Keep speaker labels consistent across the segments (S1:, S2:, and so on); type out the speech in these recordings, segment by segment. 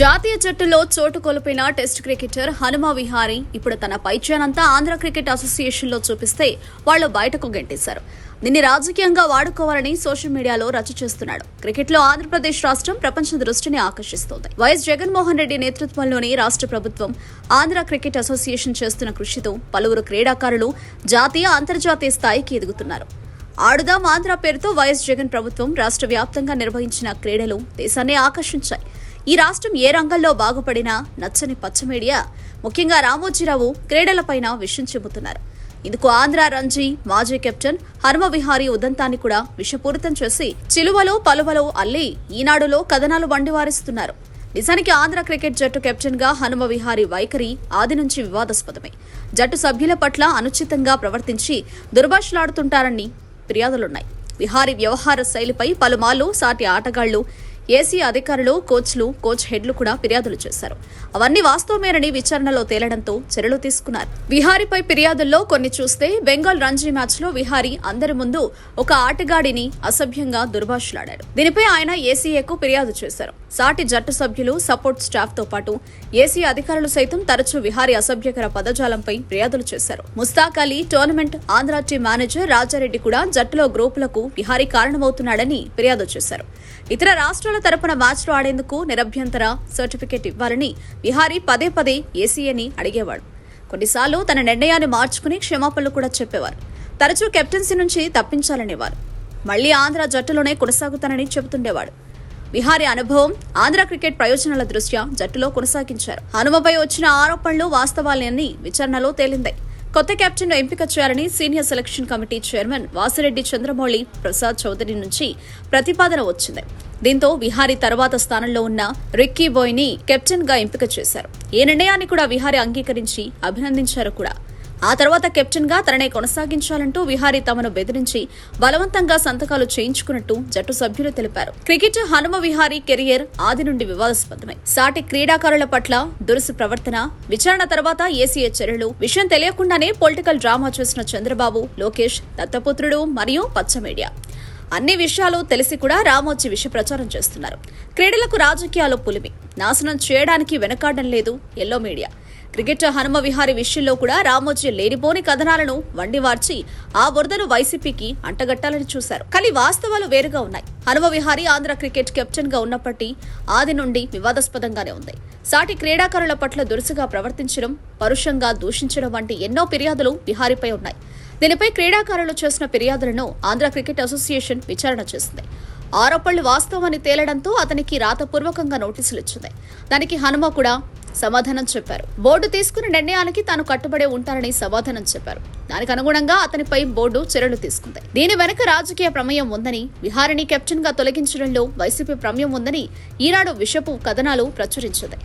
S1: జాతీయ జట్టులో చోటు కోల్పోయిన టెస్ట్ క్రికెటర్ హనుమ విహారీ ఇప్పుడు తన పైచేనంతా ఆంధ్ర క్రికెట్ అసోసియేషన్లో చూపిస్తే వాళ్ళు బయటకు గెంటేశారు. దీన్ని రాజకీయంగా వాడుకోవాలని సోషల్ మీడియాలో రచ్చ చేస్తున్నాడు. క్రికెట్లో ఆంధ్రప్రదేశ్ రాష్ట్రం ప్రపంచ దృష్టిని ఆకర్షిస్తోంది. వైఎస్ జగన్మోహన్ రెడ్డి నేతృత్వంలోని రాష్ట్ర ప్రభుత్వం ఆంధ్ర క్రికెట్ అసోసియేషన్ చేస్తున్న కృషితో పలువురు క్రీడాకారులు జాతీయ అంతర్జాతీయ స్థాయికి ఎదుగుతున్నారు. ఆడుదాం ఆంధ్ర పేరుతో వైఎస్ జగన్ ప్రభుత్వం రాష్ట్ర వ్యాప్తంగా నిర్వహించిన క్రీడలు దేశాన్ని ఆకర్షించాయి. ఈ రాష్ట్రం ఏ రంగంలో బాగుపడినా నచ్చని పచ్చ మీడియా ముఖ్యంగా రామోజీరావు క్రీడలపైన విషయం చెబుతున్నారు. ఇందుకు ఆంధ్ర రంజీ మాజీ కెప్టెన్ హనుమ ఉదంతాన్ని కూడా విషపూరితం చేసి చిలువలో పలువలో అల్లి ఈనాడులో కథనాలు వండివారిస్తున్నారు నిజానికి ఆంధ్ర క్రికెట్ జట్టు కెప్టెన్గా హనుమ విహారీ వైఖరి ఆది నుంచి వివాదాస్పదమే. జట్టు సభ్యుల పట్ల అనుచితంగా ప్రవర్తించి దుర్భాషలాడుతుంటారని ఫిర్యాదులున్నాయి. విహారీ వ్యవహార శైలిపై పలుమార్లు సాటి ఆటగాళ్ళు ఏసీ అధికారులు కోచ్లు కోచ్ హెడ్లు కూడా ఫిర్యాదులు చేశారు. అవన్నీ వాస్తవమేనని విచారణలో తేలడంతో చర్యలు తీసుకున్నారు. విహారీపై ఫిర్యాదుల్లో కొన్ని చూస్తే బెంగాల్ రంజీ మ్యాచ్లో విహారీ అందరి ముందు ఒక ఆటగాడిని అసభ్యంగా దుర్భాషలాడాడు. దీనిపై ఆయన ఏసీఏకు ఫిర్యాదు చేశారు. సాటి జట్టు సభ్యులు సపోర్ట్ స్టాఫ్తో పాటు ఏసీ అధికారులు సైతం తరచూ విహారీ అసభ్యకర పదజాలంపై ఫిర్యాదులు చేశారు. Mushtaq Ali tournament Andhra team manager Rajareddy కూడా జట్టులో గ్రూపులకు విహారీ కారణమవుతున్నాడని ఫిర్యాదు చేశారు. ఇతర రాష్ట్రాల తరపున మ్యాచ్లు ఆడేందుకు నిరభ్యంతర సర్టిఫికేట్ ఇవ్వాలని విహారీ పదే పదే ఏసీఏని అడిగేవాడు. కొన్నిసార్లు తన నిర్ణయాన్ని మార్చుకుని క్షమాపణలు కూడా చెప్పేవారు. తరచూ కెప్టెన్సీ నుంచి తప్పించాలనేవారు. మళ్ళీ ఆంధ్ర జట్టులోనే కొనసాగుతానని చెబుతుండేవాడు. విహారీ అనుభవం ఆంధ్ర క్రికెట్ ప్రయోజనాల దృష్ట్యా జట్టులో కొనసాగించారు. హనుమపై వచ్చిన ఆరోపణలు వాస్తవాలని విచారణలో తేలిందే. కొత్త కెప్టెన్ ఎంపిక చేయాలని senior selection committee chairman Vasireddy Chandramouli Prasad Chowdary నుంచి ప్రతిపాదన వచ్చింది. దీంతో విహారీ తర్వాత స్థానంలో ఉన్న రిక్కీ బోయ్ని కెప్టెన్గా కెప్టెన్గా ఎంపిక చేశారు. ఈ నిర్ణయాన్ని కూడా విహారీ అంగీకరించి అభినందించారు కూడా. ఆ తర్వాత కెప్టెన్గా తననే కొనసాగించాలంటూ విహారీ తమను బెదిరించి బలవంతంగా సంతకాలు చేయించుకున్నట్టు జట్టు సభ్యులు తెలిపారు. క్రికెట్ హనుమ విహారీ కెరియర్ ఆది నుండి వివాదాస్పదమై. సాటి క్రీడాకారుల పట్ల దురుసు ప్రవర్తన విచారణ తర్వాత ఏసీఏ చర్యలు విషయం తెలియకుండానే పొలిటికల్ డ్రామా చేసిన చంద్రబాబు లోకేష్ దత్తపుత్రుడు మరియు పచ్చ మీడియా. అన్ని విషయాలు తెలిసి కూడా రామోజీ విష ప్రచారం చేస్తున్నారు. క్రీడలకు రాజకీయాలు పులిమి. నాశనం చేయడానికి వెనకాడడం లేదు yellow media. Cricket Hanuma Vihari విషయంలో కూడా రామోజీ లేనిపోని కథనాలను వండివార్చి ఆ బురదను వైసీపీకి అంటగట్టాలని చూశారు. కానీ వాస్తవాలు వేరుగా ఉన్నాయి. హనుమ విహారీ ఆంధ్ర క్రికెట్ కెప్టెన్గా ఉన్నప్పటి ఆది నుండి వివాదాస్పదంగానే ఉంది. సాటి క్రీడాకారుల పట్ల దురుసుగా ప్రవర్తించడం పరుషంగా దూషించడం వంటి ఎన్నో ఫిర్యాదులు విహారీపై ఉన్నాయి. దీనిపై క్రీడాకారులు చేసిన ఫిర్యాదులను ఆంధ్ర క్రికెట్ అసోసియేషన్ విచారణ చేసింది. ఆరోపణలు వాస్తవమని తేలడంతో అతనికి రాతపూర్వకంగా నోటీసులు ఇచ్చింది దానికి హనుమ కూడా సమాధానం చెప్పారు. బోర్డు తీసుకున్న నిర్ణయానికి తాను కట్టుబడే ఉంటానని సమాధానం చెప్పారు. దానికి అనుగుణంగా అతనిపై బోర్డు చర్యలు తీసుకుంది. దీని వెనుక రాజకీయ ప్రమేయం ఉందని విహారిని కెప్టెన్గా తొలగించడంలో వైసీపీ ప్రమేయం ఉందని ఈనాడు విషపు కథనాలు ప్రచురించింది.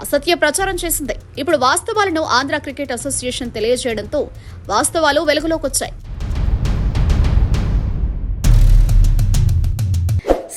S1: అసత్య ప్రచారం చేసింది. ఇప్పుడు వాస్తవాలను ఆంధ్ర క్రికెట్ అసోసియేషన్ తెలియజేయడంతో వాస్తవాలు వెలుగులోకి వచ్చాయి